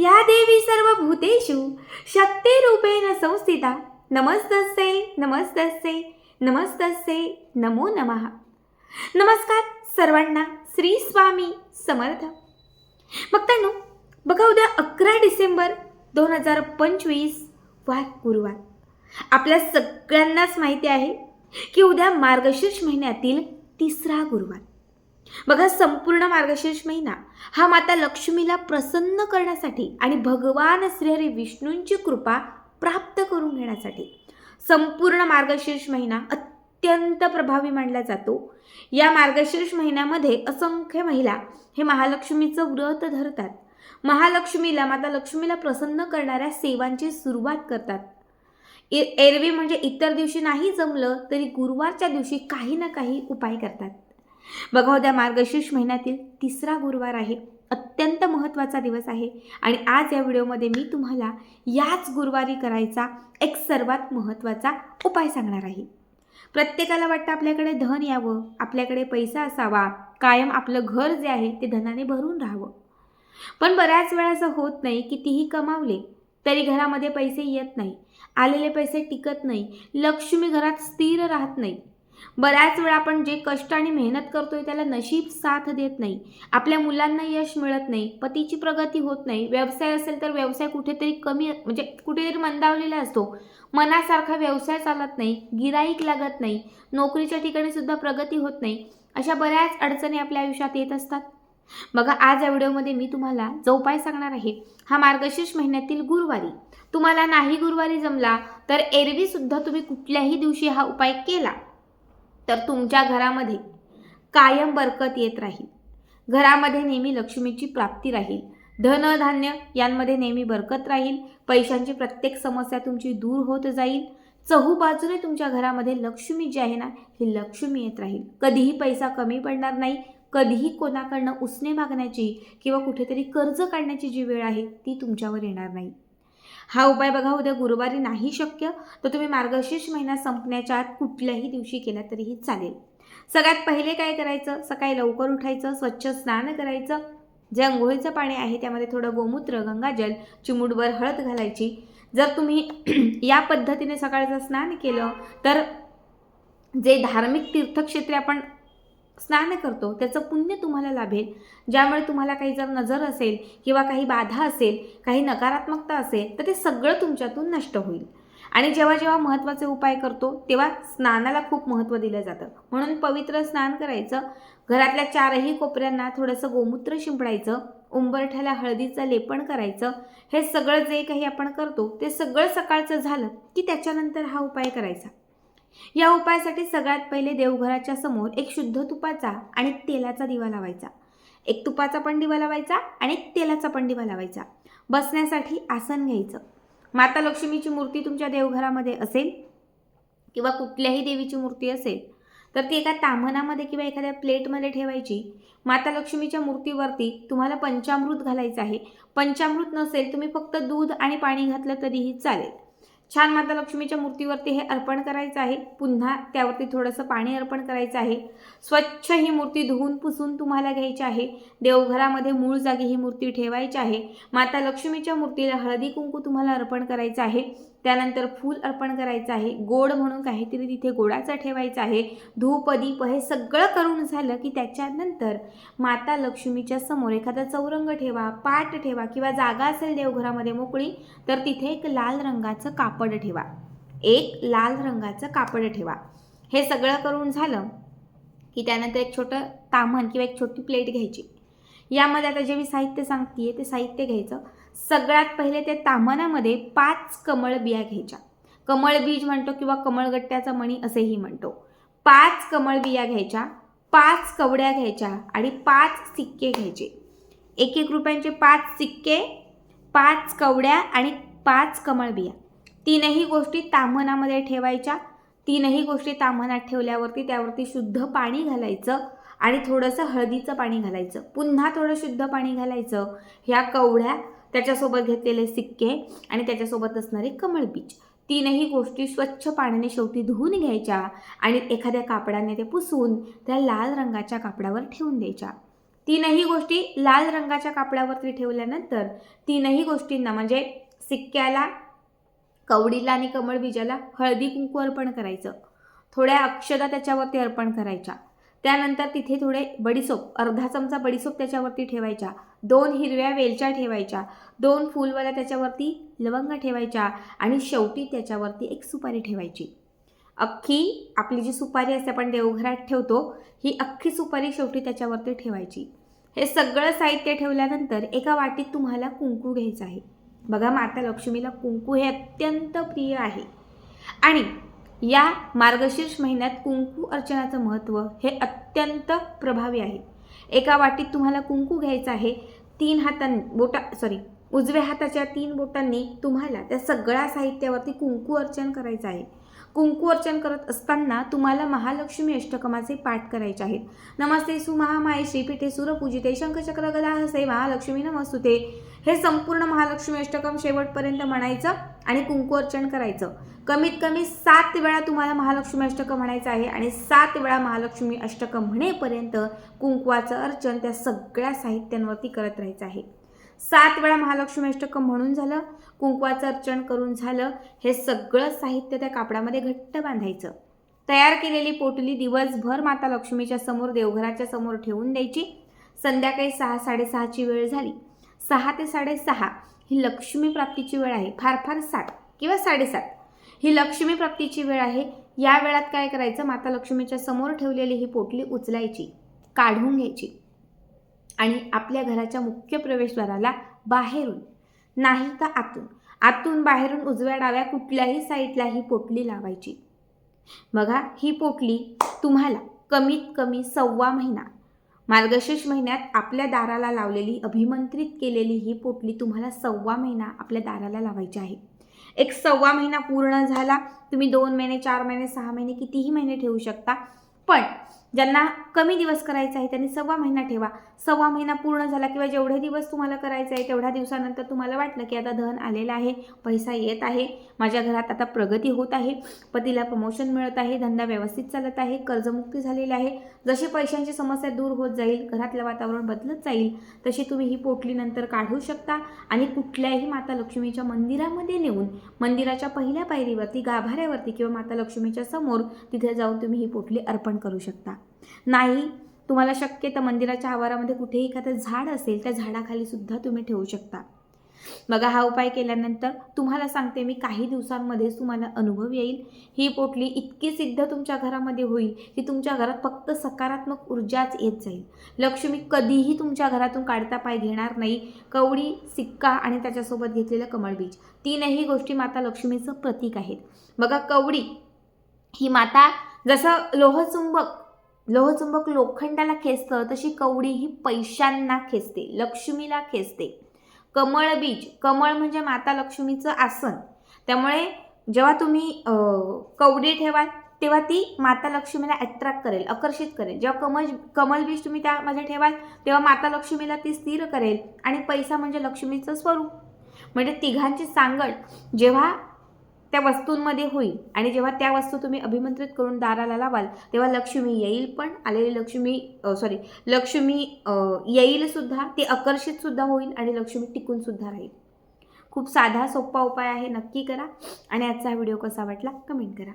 या देवी सर्व भूतेषु शक्तिरूपेण संस्थिता। नमस्तस्ये नमस्तस्ते नमस्तस्ये नमो नमः। नमस्कार सर्वांना श्री स्वामी समर्थ। बघतानो बघा उद्या अकरा डिसेंबर दोन हजार पंचवीस वार गुरुवार। आपल्या सगळ्यांनाच माहिती आहे की उद्या मार्गशीर्ष महिन्यातील तिसरा गुरुवार। बघा संपूर्ण मार्गशीर्ष महिना हा माता लक्ष्मीला प्रसन्न करण्यासाठी आणि भगवान श्रीहरी विष्णूंची कृपा प्राप्त करून घेण्यासाठी संपूर्ण मार्गशीर्ष महिना अत्यंत प्रभावी मानला जातो. या मार्गशीर्ष महिन्यामध्ये असंख्य महिला हे महालक्ष्मीचं व्रत धरतात. महालक्ष्मीला माता लक्ष्मीला प्रसन्न करणाऱ्या सेवांची सुरुवात करतात. ए एरवी म्हणजे इतर दिवशी नाही जमलं तरी गुरुवारच्या दिवशी काही ना काही उपाय करतात. बघा हो, उद्या मार्गशीर्ष महिन्यातील तिसरा गुरुवार आहे. अत्यंत महत्त्वाचा दिवस आहे. आणि आज या व्हिडिओमध्ये मी तुम्हाला याच गुरुवारी करायचा एक सर्वात महत्त्वाचा उपाय सांगणार आहे. प्रत्येकाला वाटतं आपल्याकडे धन यावं आपल्याकडे पैसा असावा कायम आपलं घर जे आहे ते धनाने भरून राहावं. पण बऱ्याच वेळा असं होत नाही कितीही कमावले तरी घरामध्ये पैसे येत नाही आलेले पैसे टिकत नाही लक्ष्मी घरात स्थिर राहत नाही. बऱ्याच वेळा आपण जे कष्ट आणि मेहनत करतोय त्याला नशीब साथ देत नाही. आपल्या मुलांना यश मिळत नाही पतीची प्रगती होत नाही. व्यवसाय असेल तर व्यवसाय कुठेतरी कमी म्हणजे कुठेतरी मंदावलेला असतो. मनासारखा व्यवसाय चालत नाही गिराईक लागत नाही नोकरीच्या ठिकाणी सुद्धा प्रगती होत नाही अशा बऱ्याच अडचणी आपल्या आयुष्यात येत असतात. बघा आज या व्हिडिओमध्ये मी तुम्हाला जो उपाय सांगणार आहे. हा मार्गशीर्ष महिन्यातील गुरुवारी. तुम्हाला नाही गुरुवारी जमला तर एरवी सुद्धा तुम्ही कुठल्याही दिवशी हा उपाय केला. तर तुमच्या घरामध्ये कायम बरकत येत राहील. घरामध्ये नेहमी लक्ष्मीची प्राप्ती राहील. धनधान्य यांमध्ये नेहमी बरकत राहील. पैशांची प्रत्येक समस्या तुमची दूर होत जाईल. चहू बाजूने तुमच्या घरामध्ये लक्ष्मी जी आहे ना ही लक्ष्मी येत राहील. कधीही पैसा कमी पडणार नाही. कधीही कोणाकडनं उसने मागण्याची किंवा कुठेतरी कर्ज काढण्याची जी वेळ आहे ती तुमच्यावर येणार नाही. हा उपाय बघा उद्या गुरुवारी नाही शक्य तर तुम्ही मार्गशीर्ष महिना संपण्याच्या आत कुठल्याही दिवशी केला तरीही चालेल. सगळ्यात पहिले काय करायचं? सकाळी लवकर उठायचं स्वच्छ स्नान करायचं. जे अंघोळीचं पाणी आहे त्यामध्ये थोडं गोमूत्र गंगाजल चिमूटभर हळद घालायची. जर तुम्ही या पद्धतीने सकाळचं स्नान केलं तर जे धार्मिक तीर्थक्षेत्रे आपण स्नान करतो त्याचं पुण्य तुम्हाला लाभेल. ज्यामुळे तुम्हाला काही जर नजर असेल किंवा काही बाधा असेल काही नकारात्मकता असेल तर ते सगळं तुमच्यातून नष्ट होईल. आणि जेव्हा जेव्हा महत्त्वाचे उपाय करतो तेव्हा स्नानाला खूप महत्त्व दिलं जातं. म्हणून पवित्र स्नान करायचं. घरातल्या चारही कोपऱ्यांना थोडंसं गोमूत्र शिंपडायचं. उंबरठ्याला हळदीचं लेपन करायचं. हे सगळं जे काही आपण करतो ते सगळं सकाळचं झालं की त्याच्यानंतर हा उपाय करायचा. या उपायासाठी सगळ्यात पहिले देवघराच्या समोर एक शुद्ध तुपाचा आणि तेलाचा दिवा लावायचा. एक तुपाचा पण दिवा लावायचा आणि एक तेलाचा पण दिवा लावायचा. बसण्यासाठी आसन घ्यायचं. माता लक्ष्मीची मूर्ती तुमच्या देवघरामध्ये असेल किंवा कुठल्याही देवीची मूर्ती असेल तर ती एका ताम्हणामध्ये किंवा एखाद्या प्लेटमध्ये ठेवायची. माता लक्ष्मीच्या मूर्तीवरती तुम्हाला पंचामृत घालायचं आहे. पंचामृत नसेल तुम्ही फक्त दूध आणि पाणी घातलं तरीही चालेल. छान माता लक्ष्मीच्या मूर्तीवरती हे अर्पण करायचं आहे. पुन्हा त्यावरती थोडंसं पाणी अर्पण करायचं आहे. स्वच्छ ही मूर्ती धुवून पुसून तुम्हाला घ्यायची आहे. देवघरामध्ये मूळ जागी ही मूर्ती ठेवायची आहे. माता लक्ष्मीच्या मूर्तीला हळदी कुंकू तुम्हाला अर्पण करायचं आहे. त्यानंतर फूल अर्पण करायचं आहे. गोड म्हणून काहीतरी तिथे गोडाचं ठेवायचं आहे. धूप दीप हे सगळं करून झालं की त्याच्यानंतर माता लक्ष्मीच्या समोर एखादा चौरंग ठेवा पाट ठेवा किंवा जागा असेल देवघरामध्ये मोकळी तर तिथे एक लाल रंगाचं कापड ठेवा. एक लाल रंगाचं कापड ठेवा. हे सगळं करून झालं की त्यानंतर एक छोटं ताम्हण किंवा एक छोटी प्लेट घ्यायची. यामध्ये आता जे मी साहित्य सांगते ते साहित्य घ्यायचं. सगळ्यात पहिले त्या तामणामध्ये पाच कमळ बिया घ्यायच्या. कमळ बीज म्हणतो किंवा कमळगट्ट्याचा मणी असेही म्हणतो. पाच कमळ बिया घ्यायच्या पाच कवड्या घ्यायच्या आणि पाच सिक्के घ्यायचे. एक एक रुपयांचे पाच सिक्के पाच कवड्या आणि पाच कमळ बिया. तीनही गोष्टी तामणामध्ये ठेवायच्या. तीनही गोष्टी तामणात ठेवल्यावरती त्यावरती शुद्ध पाणी घालायचं आणि थोडंसं हळदीचं पाणी घालायचं. पुन्हा थोडं शुद्ध पाणी घालायचं. ह्या कवड्या त्याच्यासोबत घेतलेले सिक्के आणि त्याच्यासोबत असणारे कमळ बीज. तीनही गोष्टी स्वच्छ पाण्याने शेवटी धुवून घ्यायच्या आणि एखाद्या कापडाने ते पुसून त्या लाल रंगाच्या कापडावर ठेवून द्यायच्या. तीनही गोष्टी लाल रंगाच्या कापडावरती ठेवल्यानंतर तीनही गोष्टींना म्हणजे सिक्क्याला कवडीला आणि कमळ बीजाला हळदी कुंकू अर्पण करायचं. थोड्या अक्षदा त्याच्यावरती अर्पण करायच्या. त्यानंतर तिथे थोडे बडीसोप अर्धा चमचा बडीसोप त्याच्यावरती ठेवायच्या. दोन हिरव्या वेलच्या ठेवायच्या. दोन फुलवाल्या त्याच्यावरती लवंग ठेवायच्या आणि शेवटी त्याच्यावरती एक सुपारी ठेवायची. अख्खी आपली जी सुपारी असते आपण देवघरात ठेवतो ही अख्खी सुपारी शेवटी त्याच्यावरती ठेवायची. हे सगळं साहित्य ठेवल्यानंतर एका वाटीत तुम्हाला कुंकू घ्यायचं आहे. बघा माता लक्ष्मीला कुंकू हे अत्यंत प्रिय आहे. आणि या मार्गशीर्ष महिन्यात कुंकू अर्चनाचं महत्त्व हे अत्यंत प्रभावी आहे. एका वाटीत तुम्हाला कुंकू घ्यायचं आहे तीन हातांनी बोटा सॉरी उजव्या हाताच्या तीन बोटांनी तुम्हाला त्या सगळ्या साहित्यावरती कुंकू अर्चन करायचं आहे. कुंकू अर्चन करत असताना तुम्हाला महालक्ष्मी अष्टकमाचे पाठ करायचे आहेत. नमस्ते सुमहामाय श्रीपीठे सुरपूजिते शंखचक्र गदा हसे महालक्ष्मी नमस्तुते. हे संपूर्ण महालक्ष्मी अष्टकम शेवटपर्यंत म्हणायचं आणि कुंकू अर्चन करायचं. कमीत कमी सात वेळा तुम्हाला महालक्ष्मी अष्टकम म्हणायचं आहे आणि सात वेळा महालक्ष्मी अष्टकम म्हणेपर्यंत कुंकवाचं अर्चन त्या सगळ्या साहित्यांवरती करत राहायचं आहे. सात वेळा महालक्ष्मी अष्टकं म्हणून झालं कुंकवाचं अर्चन करून झालं हे सगळं साहित्य त्या कापडामध्ये घट्ट बांधायचं. तयार केलेली पोटली दिवसभर माता लक्ष्मीच्या समोर देवघराच्या समोर ठेवून द्यायची. संध्याकाळी सहा साडेसहाची वेळ झाली. सहा ते साडेसहा ही लक्ष्मी प्राप्तीची वेळ आहे. फार फार सात किंवा साडेसात ही लक्ष्मी प्राप्तीची वेळ आहे. या वेळात काय करायचं? माता लक्ष्मीच्या समोर ठेवलेली ही पोटली उचलायची काढून घ्यायची. आणि आपल्या घराच्या मुख्य प्रवेशद्वाराला बाहेरून नाही तर आतून. आतून बाहेरून उजव्या डाव्या कुठल्याही साईडला ही पोटली लावायची. बघा ही पोटली तुम्हाला कमीत कमी सव्वा महिना मार्गशीर्ष महिन्यात आपल्या दाराला लावलेली अभिमंत्रित केलेली ही पोटली तुम्हाला सव्वा महिना आपल्या दाराला लावायची आहे. एक सव्वा महिना पूर्ण झाला तुम्ही दोन महिने चार महिने सहा महिने कितीही महिने ठेवू शकता पण ज्यांना कमी दिवस करायचा आहे त्यांनी सव्वा महिना ठेवा. सव्वा महिना पूर्ण झाला किंवा जेवढे दिवस तुम्हाला करायचं आहे तेवढ्या दिवसानंतर तुम्हाला वाटलं की आता धन आलेलं आहे पैसा येत आहे माझ्या घरात आता प्रगती होत आहे पतीला प्रमोशन मिळत आहे धंदा व्यवस्थित चालत आहे कर्जमुक्ती झालेली आहे. जशी पैशांची समस्या दूर होत जाईल घरातलं वातावरण बदलत जाईल तशी तुम्ही ही पोटली नंतर काढू शकता आणि कुठल्याही माता लक्ष्मीच्या मंदिरामध्ये नेऊन मंदिराच्या पहिल्या पायरीवरती गाभाऱ्यावरती किंवा माता लक्ष्मीच्या समोर तिथे जाऊन तुम्ही ही पोटली अर्पण करू शकता. नाही तुम्हाला शक्य तर मंदिराच्या आवारामध्ये कुठेही एखादं झाड असेल त्या झाडाखाली सुद्धा तुम्ही ठेवू शकता. बघा हा उपाय केल्यानंतर तुम्हाला सांगते मी काही दिवसांमध्येच तुम्हाला अनुभव येईल. ही पोटली इतकी सिद्ध तुमच्या घरामध्ये होईल की तुमच्या घरात फक्त सकारात्मक ऊर्जाच येत जाईल. लक्ष्मी कधीही तुमच्या घरातून काढता पाय घेणार नाही. कवडी सिक्का आणि त्याच्यासोबत घेतलेलं कमळबीज तीनही गोष्टी माता लक्ष्मीचं प्रतीक आहेत. बघा कवडी ही माता जसं लोहचुंबक लोहचुंबक लोखंडाला खेचतं तशी कवडी ही पैशांना खेचते लक्ष्मीला खेचते. कमळ बीज कमळ म्हणजे माता लक्ष्मीचं आसन. त्यामुळे जेव्हा तुम्ही कवडी ठेवाल तेव्हा ती माता लक्ष्मीला अट्रॅक्ट करेल आकर्षित करेल. जेव्हा कमळ कमल बीज तुम्ही त्यामध्ये ठेवाल तेव्हा माता लक्ष्मीला ती स्थिर करेल आणि पैसा म्हणजे लक्ष्मीचं स्वरूप. म्हणजे तिघांची सांगड जेव्हा त्या वस्तूंमध्ये होईल. आणि जेव्हा त्या वस्तू तुम्ही अभिमंत्रित करून दाराला लावाल तेव्हा लक्ष्मी येईल पण आलेली लक्ष्मी सॉरी लक्ष्मी येईलसुद्धा ती आकर्षितसुद्धा होईल आणि लक्ष्मी टिकूनसुद्धा राहील. खूप साधा सोपा उपाय आहे. नक्की करा. आणि आजचा व्हिडिओ कसा वाटला? कमेंट करा.